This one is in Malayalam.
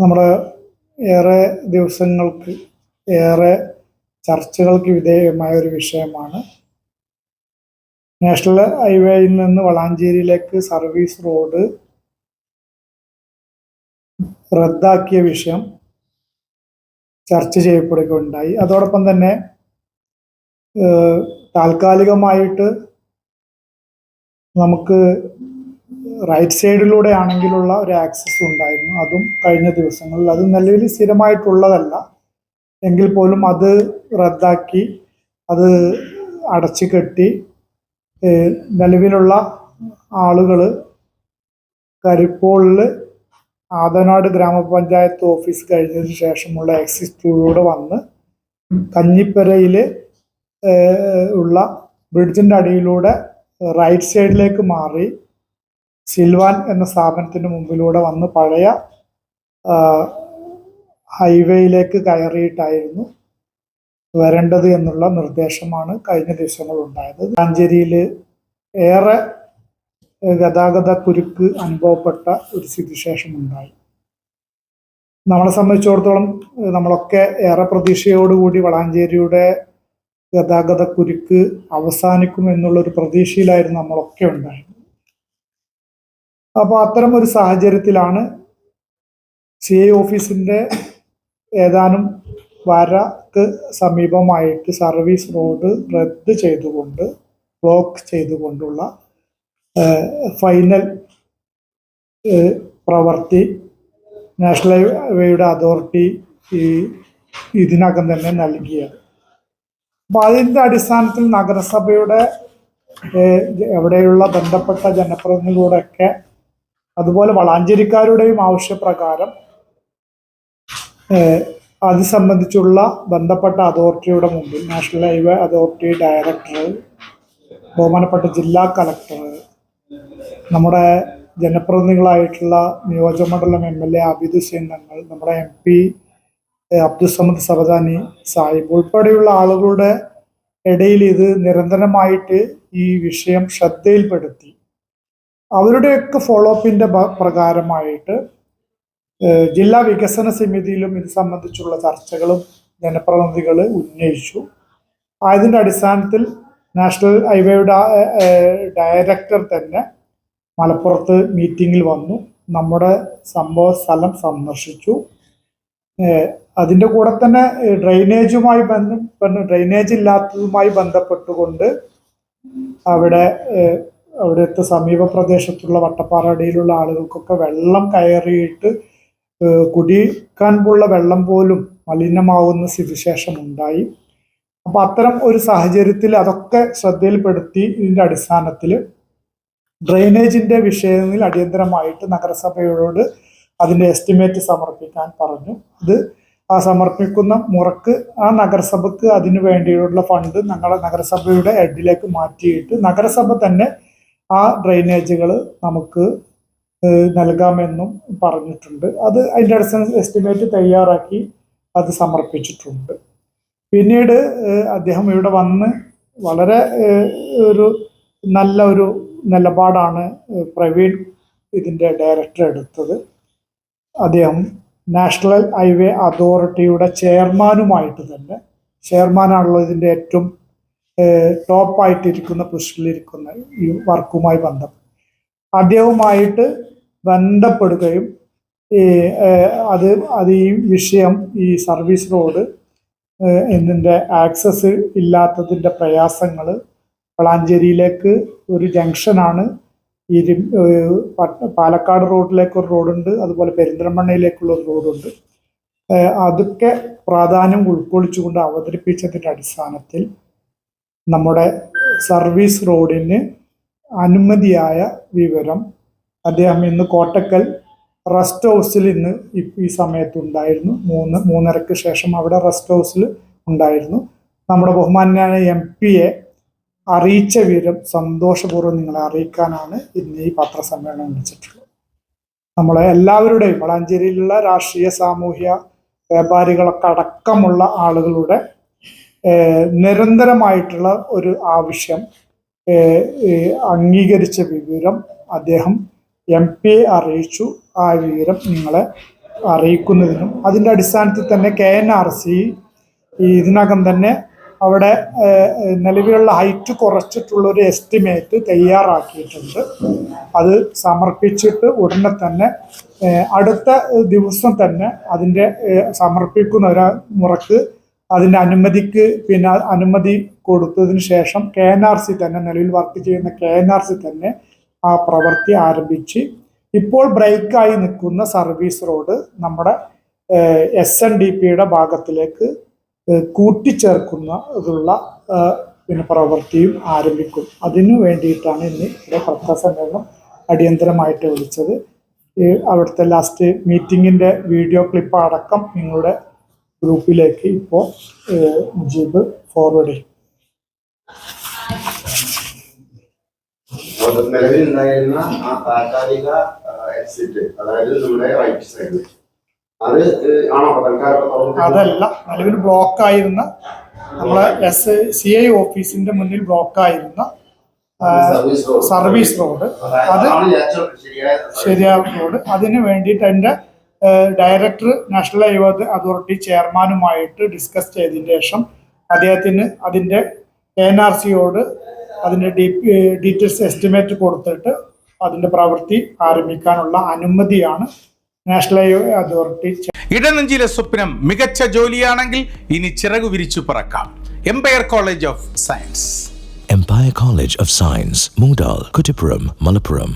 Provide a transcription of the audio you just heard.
നമ്മുടെ ഏറെ ദിവസങ്ങൾക്ക് ഏറെ ചർച്ചകൾക്ക് വിധേയമായ ഒരു വിഷയമാണ്. നാഷണൽ ഹൈവേയിൽ നിന്ന് വളാഞ്ചേരിയിലേക്ക് സർവീസ് റോഡ് റദ്ദാക്കിയ വിഷയം ചർച്ച ചെയ്യപ്പെടുകയുണ്ടായി. അതോടൊപ്പം തന്നെ താൽക്കാലികമായിട്ട് നമുക്ക് റൈറ്റ് സൈഡിലൂടെ ആണെങ്കിലുള്ള ഒരു ആക്സസ് ഉണ്ടായിരുന്നു. അതും കഴിഞ്ഞ ദിവസങ്ങളിൽ. അത് നിലവിൽ സ്ഥിരമായിട്ടുള്ളതല്ല. എങ്കിൽ പോലും അത് റദ്ദാക്കി അത് അടച്ചു കെട്ടി നിലവിലുള്ള ആളുകൾ കരിപ്പോളിൽ ആദനാട് ഗ്രാമപഞ്ചായത്ത് ഓഫീസ് കഴിഞ്ഞതിന് ശേഷമുള്ള എക്സിറ്റിലൂടെ വന്ന് കഞ്ഞിപ്പരയിൽ ഉള്ള ബ്രിഡ്ജിന്റെ അടിയിലൂടെ റൈറ്റ് സൈഡിലേക്ക് മാറി സിൽവാൻ എന്ന സ്ഥാപനത്തിന് മുമ്പിലൂടെ വന്ന് പഴയ ഹൈവേയിലേക്ക് കയറിയിട്ടായിരുന്നു വരേണ്ടത് എന്നുള്ള നിർദ്ദേശമാണ് കഴിഞ്ഞ ദിവസങ്ങൾ ഉണ്ടായത് കാഞ്ചേരിയിൽ ഏറെ ഗതാഗത കുരുക്ക് അനുഭവപ്പെട്ട ഒരു സ്ഥിതിശേഷം ഉണ്ടായി നമ്മളെ സംബന്ധിച്ചിടത്തോളം നമ്മളൊക്കെ ഏറെ പ്രതീക്ഷയോടുകൂടി വളാഞ്ചേരിയുടെ ഗതാഗത കുരുക്ക് അവസാനിക്കും എന്നുള്ളൊരു പ്രതീക്ഷയിലായിരുന്നു നമ്മളൊക്കെ ഉണ്ടായിരുന്നത്. അപ്പോൾ അത്തരം ഒരു സാഹചര്യത്തിലാണ് സി ഐ ഓഫീസിന്റെ ഏതാനും വരക്ക് സമീപമായിട്ട് സർവീസ് റോഡ് റദ്ദ് ചെയ്തുകൊണ്ട് ബ്ലോക്ക് ചെയ്തുകൊണ്ടുള്ള ഫൈനൽ പ്രവർത്തി നാഷണൽ ഹൈവേയുടെ അതോറിറ്റി ഈ ഇതിനകം തന്നെ നൽകിയത്. അപ്പൊ അതിന്റെ അടിസ്ഥാനത്തിൽ നഗരസഭയുടെ എവിടെയുള്ള ബന്ധപ്പെട്ട ജനപ്രതിനിധികളോടൊക്കെ അതുപോലെ വളാഞ്ചേരിക്കാരുടെയും ആവശ്യപ്രകാരം അത് സംബന്ധിച്ചുള്ള ബന്ധപ്പെട്ട അതോറിറ്റിയുടെ മുമ്പിൽ നാഷണൽ ഹൈവേ അതോറിറ്റി ഡയറക്ടർ ബഹുമാനപ്പെട്ട ജില്ലാ കളക്ടർ നമ്മുടെ ജനപ്രതിനിധികളായിട്ടുള്ള നിയോജകമണ്ഡലം എം എൽ എ അബിദ് സിംഗങ്ങൾ നമ്മുടെ എം പി അബ്ദുസമദ് സബദാനി സാഹിബ് ഉൾപ്പെടെയുള്ള ആളുകളുടെ ഇടയിൽ ഇത് നിരന്തരമായിട്ട് ഈ വിഷയം ശ്രദ്ധയിൽപ്പെടുത്തി. അവരുടെയൊക്കെ ഫോളോ അപ്പിന്റെ പ്രകാരമായിട്ട് ജില്ലാ വികസന സമിതിയിലും ഇത് സംബന്ധിച്ചുള്ള ചർച്ചകളും ജനപ്രതിനിധികൾ ഉന്നയിച്ചു. അതിന്റെ അടിസ്ഥാനത്തിൽ നാഷണൽ ഹൈവേയുടെ ഡയറക്ടർ തന്നെ മലപ്പുറത്ത് മീറ്റിങ്ങിൽ വന്നു. നമ്മുടെ സംഭവ സ്ഥലം സന്ദർശിച്ചു. അതിന്റെ കൂടെ തന്നെ ഡ്രൈനേജുമായി ബന്ധം ഡ്രെയിനേജ് ഇല്ലാത്തതുമായി ബന്ധപ്പെട്ടുകൊണ്ട് അവിടെ അവിടുത്തെ സമീപ പ്രദേശത്തുള്ള വട്ടപ്പാറടിയിലുള്ള ആളുകൾക്കൊക്കെ വെള്ളം കയറിയിട്ട് കുടിക്കാൻ പോലുള്ള വെള്ളം പോലും മലിനമാവുന്ന സ്ഥിതിശേഷം ഉണ്ടായി അപ്പൊ അത്തരം ഒരു സാഹചര്യത്തിൽ അതൊക്കെ ശ്രദ്ധയിൽപ്പെടുത്തി ഇതിന്റെ അടിസ്ഥാനത്തിൽ ഡ്രെയിനേജിന്റെ വിഷയങ്ങളിൽ അടിയന്തരമായിട്ട് നഗരസഭയോട് അതിന്റെ എസ്റ്റിമേറ്റ് സമർപ്പിക്കാൻ പറഞ്ഞു. അത് ആ സമർപ്പിക്കുന്ന മുറക്ക് ആ നഗരസഭയ്ക്ക് അതിനു വേണ്ടിയുള്ള ഫണ്ട് ഞങ്ങളെ നഗരസഭയുടെ ഹെഡിലേക്ക് മാറ്റിയിട്ട് നഗരസഭ തന്നെ ആ ഡ്രെയിനേജുകൾ നമുക്ക് നൽകാമെന്നും പറഞ്ഞിട്ടുണ്ട്. അത് അതിന്റെ അടിസ്ഥാന എസ്റ്റിമേറ്റ് തയ്യാറാക്കി അത് സമർപ്പിച്ചിട്ടുണ്ട്. പിന്നീട് അദ്ദേഹം ഇവിടെ വന്ന് വളരെ ഒരു നല്ല ഒരു നിലപാടാണ് പ്രവീൺ ഇതിന്റെ ഡയറക്ടർ എടുത്തത്. അദ്ദേഹം നാഷണൽ ഹൈവേ അതോറിറ്റിയുടെ ചെയർമാനുമായിട്ട് തന്നെ ചെയർമാനാണല്ലോ ഇതിന്റെ ഏറ്റവും ടോപ്പായിട്ടിരിക്കുന്ന പൊസിഷനിലിരിക്കുന്ന ഈ വർക്കുമായി ബന്ധം. അദ്ദേഹവുമായിട്ട് ബന്ധപ്പെടുകയും ഈ അത് അത് ഈ വിഷയം ഈ സർവീസ് റോഡ് എന്നിന്റെ ആക്സസ് ഇല്ലാത്തതിന്റെ പ്രയാസങ്ങൾ വളാഞ്ചേരിയിലേക്ക് ഒരു ജംഗ്ഷനാണ്. ഈ പാലക്കാട് റോഡിലേക്ക് ഒരു റോഡുണ്ട് അതുപോലെ പെരിന്തൽമണ്ണയിലേക്കുള്ള ഒരു റോഡുണ്ട്. അതൊക്കെ പ്രാധാന്യം ഉൾക്കൊള്ളിച്ചുകൊണ്ട് അവതരിപ്പിച്ചതിന്റെ അടിസ്ഥാനത്തിൽ നമ്മുടെ സർവീസ് റോഡിന് അനുമതിയായ വിവരം. അദ്ദേഹം ഇന്ന് കോട്ടക്കൽ റെസ്റ്റ് ഹൗസിൽ ഇന്ന് ഈ സമയത്ത് ഉണ്ടായിരുന്നു. മൂന്ന് മൂന്നരക്ക് ശേഷം അവിടെ റെസ്റ്റ് ഹൗസിൽ ഉണ്ടായിരുന്നു. നമ്മുടെ ബഹുമാനായ എം പിയെ അറിയിച്ച വിവരം സന്തോഷപൂർവം നിങ്ങളെ അറിയിക്കാനാണ് ഇന്ന് ഈ പത്രസമ്മേളനം വിളിച്ചിട്ടുള്ളത്. നമ്മളെ എല്ലാവരുടെയും വളാഞ്ചേരിയിലുള്ള രാഷ്ട്രീയ സാമൂഹ്യ വ്യാപാരികളൊക്കെ അടക്കമുള്ള ആളുകളുടെ നിരന്തരമായിട്ടുള്ള ഒരു ആവശ്യം അംഗീകരിച്ച വിവരം അദ്ദേഹം എം പിയെ അറിയിച്ചു. ആ വിവരം നിങ്ങളെ അറിയിക്കുന്നതിനും അതിന്റെ അടിസ്ഥാനത്തിൽ തന്നെ കെ എൻ ആർ സി ഇതിനകം തന്നെ അവിടെ നിലവിലുള്ള ഹൈറ്റ് കുറച്ചിട്ടുള്ള ഒരു എസ്റ്റിമേറ്റ് തയ്യാറാക്കിയിട്ടുണ്ട്. അത് സമർപ്പിച്ചിട്ട് ഉടനെ തന്നെ അടുത്ത ദിവസം തന്നെ അതിന്റെ സമർപ്പിക്കുന്ന ഒരു മുറക്ക് അതിന്റെ അനുമതിക്ക് പിന്നെ അനുമതി കൊടുത്തതിന് ശേഷം കെ എൻ ആർ സി തന്നെ നിലവിൽ വർക്ക് ചെയ്യുന്ന കെ എൻ ആർ സി തന്നെ ആ പ്രവൃത്തി ആരംഭിച്ച് ഇപ്പോൾ ബ്രേക്കായി നിൽക്കുന്ന സർവീസ് റോഡ് നമ്മുടെ എസ് എൻ ഡി പിയുടെ ഭാഗത്തിലേക്ക് ഏഹ്, കൂട്ടിച്ചേർക്കുന്ന ഇതുള്ള പിന്നെ പ്രവൃത്തിയും ആരംഭിക്കും. അതിനു വേണ്ടിയിട്ടാണ് ഇന്ന് ഇവിടെ പത്രസമ്മേളനം അടിയന്തരമായിട്ട് വിളിച്ചത്. അവിടുത്തെ ലാസ്റ്റ് മീറ്റിങ്ങിന്റെ വീഡിയോ ക്ലിപ്പ് അടക്കം നിങ്ങളുടെ ഗ്രൂപ്പിലേക്ക് ഇപ്പോൾ മുജീബ് ഫോർവേഡ് ചെയ്യും. നിലവിൽ ഉണ്ടായിരുന്ന ആ താൽക്കാലിക എക്സിറ്റ് അതായത് നമ്മുടെ റൈറ്റ് സൈഡ് അത് ആണോ? തൽക്കാലം അതല്ല നിലവിൽ ബ്ലോക്ക് ആയിരുന്ന നമ്മളെ എസ് സി ഐ ഓഫീസിന്റെ മുന്നിൽ ബ്ലോക്ക് ആയിരുന്ന സർവീസ് റോഡ്. അത് ശരിയായ ശരിയായ റോഡ് അതിന് വേണ്ടിയിട്ട് എന്റെ ഡയറക്ടർ നാഷണൽ ഹൈവേ അതോറിറ്റി ചെയർമാനുമായിട്ട് ഡിസ്കസ് ചെയ്തതിന് ശേഷം അദ്ദേഹത്തിന് അതിന്റെ എൻ ആർ സിയോട് അതിന്റെ ഡി ഡീറ്റെയിൽസ് എസ്റ്റിമേറ്റ് കൊടുത്തിട്ട് അതിന്റെ പ്രവൃത്തി ആരംഭിക്കാനുള്ള അനുമതിയാണ് നാഷണൽ ഹൈവേ അതോറിറ്റി ഇടനെഞ്ചിലെ സ്വപ്നം മികച്ച ജോലിയാണെങ്കിൽ ഇനി ചിറകു വിരിച്ചു പറക്കാം empire college of science Empire College of Science, Moondal, Kuttipuram, Malappuram.